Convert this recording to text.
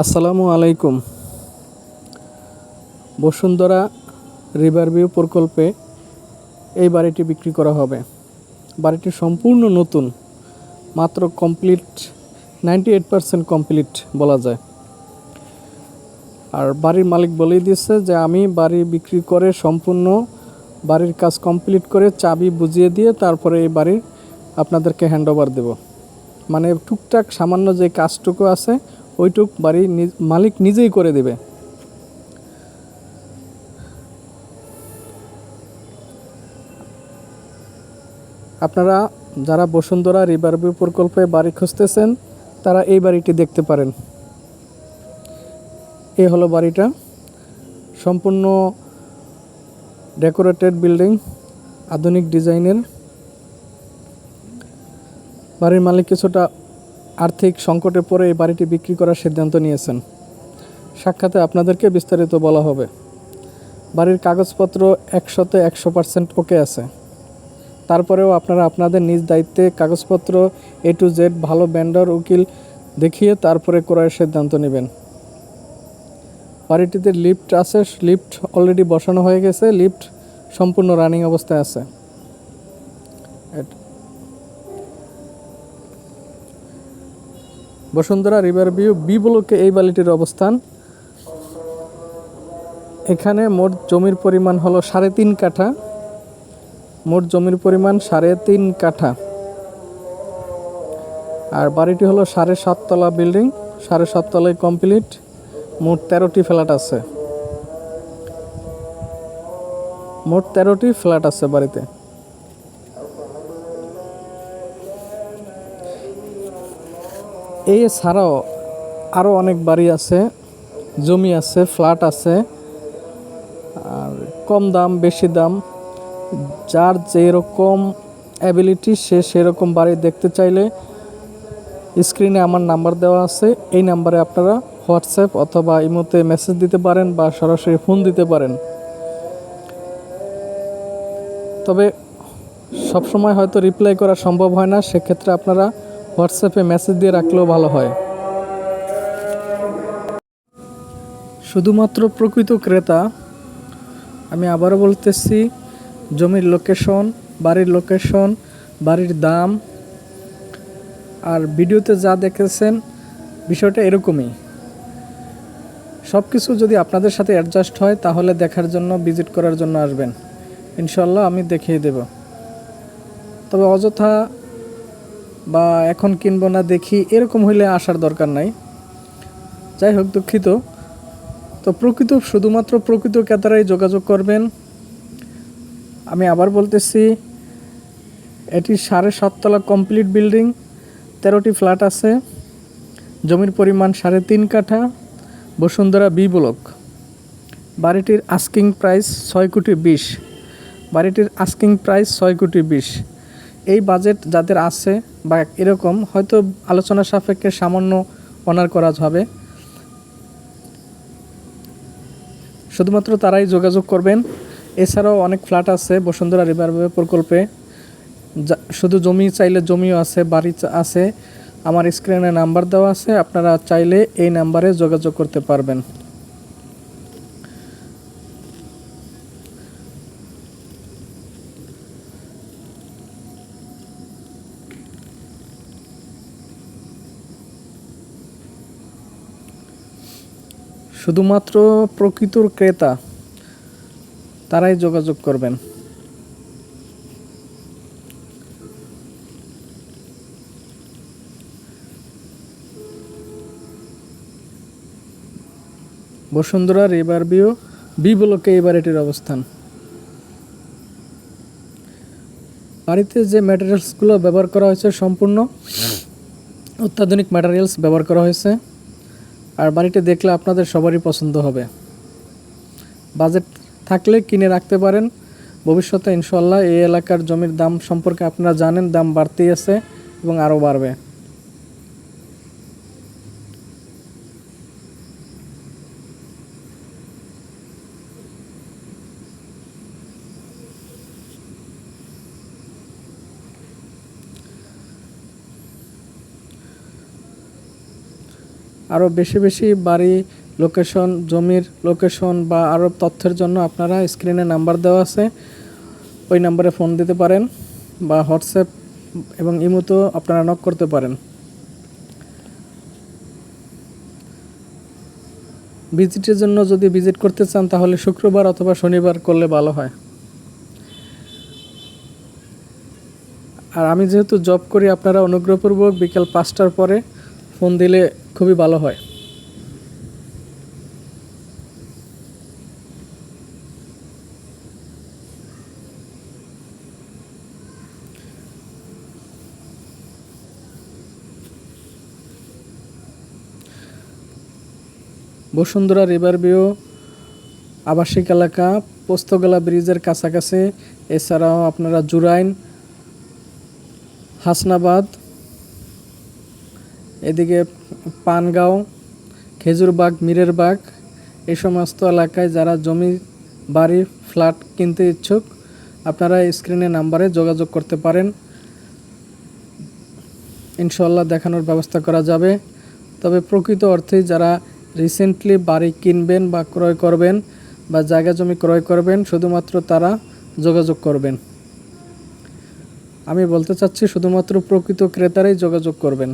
আসসালামু আলাইকুম। বসুন্ধরা রিভারভিউ প্রকল্পে এই বাড়িটি বিক্রি করা হবে। বাড়িটি সম্পূর্ণ নতুন, মাত্র complete, ninety eight percent complete বলা যায়। আর বাড়ির মালিক বলেই দিয়েছে যে, আমি বাড়ি বিক্রি করে সম্পূর্ণ বাড়ির কাজ কমপ্লিট করে চাবি বুঝিয়ে দিয়ে তারপরে এই বাড়ি আপনাদেরকে হ্যান্ড ওভার দেবো। মানে টুকটাক সামান্য যে কাজটুকু আছে ওইটুক বাড়ি মালিক নিজেই করে দেবে। আপনারা যারা বসুন্ধরা রিভারভিউ প্রকল্পে বাড়ি খুঁজতেছেন, তারা এই বাড়িটি দেখতে পারেন। এই হলো বাড়িটা। সম্পূর্ণ ডেকোরেটেড বিল্ডিং, আধুনিক ডিজাইনের। বাড়ির মালিক কিছুটা আর্থিক সংকটে পড়ে এই বাড়িটি বিক্রি করার সিদ্ধান্ত নিয়েছেন। সাক্ষাতে আপনাদেরকে বিস্তারিত বলা হবে। বাড়ির কাগজপত্র একশোতে একশো পার্সেন্ট ওকে আছে। তারপরেও আপনারা আপনাদের নিজ দায়িত্বে কাগজপত্র এ টু জেড ভালো ব্যান্ডার উকিল দেখিয়ে তারপরে ক্রয়ের সিদ্ধান্ত নেবেন। বাড়িটিতে লিফট আছে, লিফট অলরেডি বসানো হয়ে গেছে, লিফট সম্পূর্ণ রানিং অবস্থায় আছে। বসুন্ধরা রিভার ভিউ বি ব্লকে এই বালিটির অবস্থান। এখানে মোট জমির পরিমাণ হলো সাড়ে তিন কাঠা। মোট জমির পরিমাণ সাড়ে তিন কাঠা। আর বাড়িটি হলো সাড়ে সাততলা বিল্ডিং, সাড়ে সাততলায় কমপ্লিট। মোট তেরোটি ফ্ল্যাট আছে। মোট তেরোটি ফ্ল্যাট আছে বাড়িতে। এই ছাড়াও আরও অনেক বাড়ি আছে, জমি আছে, ফ্ল্যাট আছে, আর কম দাম, বেশি দাম। যার যেরকম অ্যাবিলিটি সে সেরকম বাড়ি দেখতে চাইলে স্ক্রিনে আমার নাম্বার দেওয়া আছে। এই নাম্বারে আপনারা হোয়াটসঅ্যাপ অথবা ইমোতে মেসেজ দিতে পারেন বা সরাসরি ফোন দিতে পারেন। তবে সবসময় হয়তো রিপ্লাই করা সম্ভব হয় না, সেক্ষেত্রে আপনারা হোয়াটসঅ্যাপে মেসেজ দিয়ে রাখলেও ভালো হয়। শুধুমাত্র প্রকৃত ক্রেতা, আমি আবারও বলতেছি, জমির লোকেশন বাড়ির লোকেশন বাড়ির দাম, আর ভিডিওতে যা দেখেছেন, বিষয়টা এরকমই। সব কিছু যদি আপনাদের সাথে অ্যাডজাস্ট হয়, তাহলে দেখার জন্য ভিজিট করার জন্য আসবেন। ইনশাল্লাহ আমি দেখিয়ে দেব। তবে অযথা বা এখন কিনবো না দেখি, এরকম হইলে আসার দরকার নাই। যাই হোক, দুঃখিত। তো প্রকৃত, শুধুমাত্র প্রকৃত ক্রেতারাই যোগাযোগ করবেন। আমি আবার বলতেছি, এটি সাড়ে সাততলা কমপ্লিট বিল্ডিং, তেরোটি ফ্ল্যাট আছে। জমির পরিমাণ সাড়ে তিন কাঠা, বসুন্ধরা বি ব্লক। বাড়িটির আস্কিং প্রাইস ছয় কোটি বিশ। বাড়িটির আস্কিং প্রাইস ছয় কোটি বিশ। এই বাজেট যাদের আছে বা এরকম, হয়তো আলোচনা সাপেক্ষে সামান্য অনার করা হবে। শুধুমাত্র তারাই যোগাযোগ করবেন। এছাড়াও অনেক ফ্ল্যাট আছে, বসুন্ধরা রিভার প্রকল্পে। শুধু জমি চাইলে জমিও আছে, বাড়ি আছে। আমার স্ক্রিনে নাম্বার দেওয়া আছে, আপনারা চাইলে এই নাম্বারে যোগাযোগ করতে পারবেন। শুধুমাত্র প্রকৃত ক্রেতা তারাই যোগাযোগ করবেন। বসুন্ধরা রিভার ভিউ বি ব্লকে এবার এটির অবস্থান। বাড়িতে যে ম্যাটেরিয়ালসগুলো ব্যবহার করা হয়েছে সম্পূর্ণ অত্যাধুনিক ম্যাটেরিয়ালস ব্যবহার করা হয়েছে। আর বাড়িটি দেখলে আপনাদের সবারই পছন্দ হবে। বাজেট থাকলে কিনে রাখতে পারেন। ভবিষ্যতে ইনশাল্লাহ এই এলাকার জমির দাম সম্পর্কে আপনারা জানেন, দাম বাড়তেই আছে এবং আরও বাড়বে। আরও বেশি বেশি বাড়ি লোকেশন জমির লোকেশন বা আরও তথ্যের জন্য আপনারা স্ক্রিনে নাম্বার দেওয়া আছে। ওই নাম্বারে ফোন দিতে পারেন বা হোয়াটসঅ্যাপ এবং ইমোতেও আপনারা নক করতে পারেন। ভিজিটের জন্য যদি ভিজিট করতে চান তাহলে শুক্রবার অথবা শনিবার করলে ভালো হয়। আর আমি যেহেতু জব করি, আপনারা অনুগ্রহপূর্বক বিকেল পাঁচটার পরে ফোন দিলে খুবই ভালো হয়। বসুন্ধরা রিভার ভিউ আবাসিক এলাকা, পোস্তগোলা ব্রিজের কাছাকাছি। এছাড়াও আপনারা জুরাইন, হাসনাবাদ, এদিকে পানগাঁও, খেজুরবাগ, মিরেরবাগ এই সমস্ত এলাকায় যারা জমি, বাড়ি, ফ্ল্যাট কিনতে ইচ্ছুক, আপনারা স্ক্রিনে নাম্বারে যোগাযোগ করতে পারেন। ইনশাল্লাহ দেখানোর ব্যবস্থা করা যাবে। তবে প্রকৃত অর্থে যারা রিসেন্টলি বাড়ি কিনবেন বা ক্রয় করবেন বা জায়গা জমি ক্রয় করবেন, শুধুমাত্র তারা যোগাযোগ করবেন। আমি বলতে চাচ্ছি, শুধুমাত্র প্রকৃত ক্রেতারাই যোগাযোগ করবেন।